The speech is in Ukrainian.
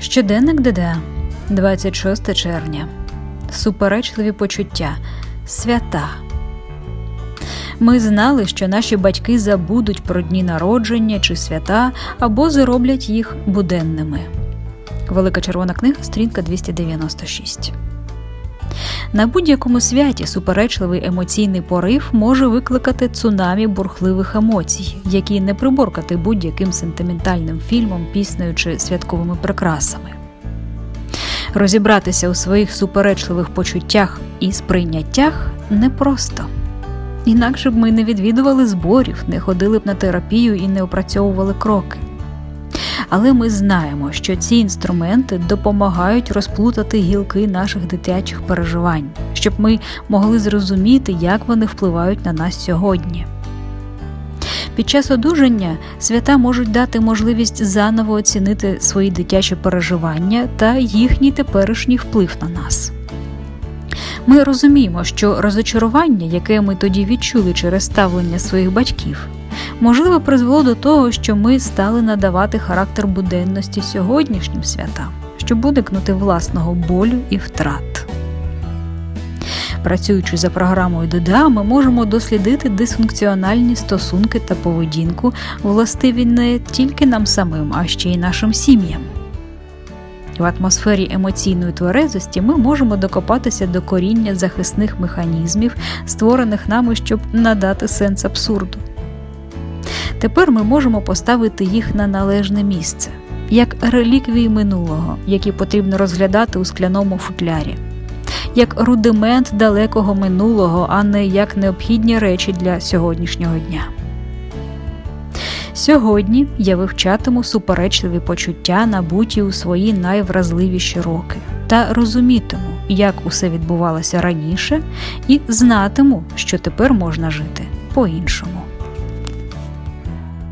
Щоденник ДДА, 26 червня. Суперечливі почуття. Свята. Ми знали, що наші батьки забудуть про дні народження чи свята або зроблять їх буденними. Велика червона книга, стрінка 296. На будь-якому святі суперечливий емоційний порив може викликати цунамі бурхливих емоцій, які не приборкати будь-яким сентиментальним фільмом, піснею чи святковими прикрасами. Розібратися у своїх суперечливих почуттях і сприйняттях непросто. Інакше б ми не відвідували зборів, не ходили б на терапію і не опрацьовували кроки. Але ми знаємо, що ці інструменти допомагають розплутати гілки наших дитячих переживань, щоб ми могли зрозуміти, як вони впливають на нас сьогодні. Під час одужання свята можуть дати можливість заново оцінити свої дитячі переживання та їхній теперішній вплив на нас. Ми розуміємо, що розочарування, яке ми тоді відчули через ставлення своїх батьків, можливо, призвело до того, що ми стали надавати характер буденності сьогоднішнім святам, щоб уникнути власного болю і втрат. Працюючи за програмою ДДА, ми можемо дослідити дисфункціональні стосунки та поведінку, властиві не тільки нам самим, а ще й нашим сім'ям. В атмосфері емоційної тверезості ми можемо докопатися до коріння захисних механізмів, створених нами, щоб надати сенс абсурду. Тепер ми можемо поставити їх на належне місце, як реліквії минулого, які потрібно розглядати у скляному футлярі, як рудимент далекого минулого, а не як необхідні речі для сьогоднішнього дня. Сьогодні я вивчатиму суперечливі почуття, набуті у свої найвразливіші роки, та розумітиму, як усе відбувалося раніше, і знатиму, що тепер можна жити по-іншому.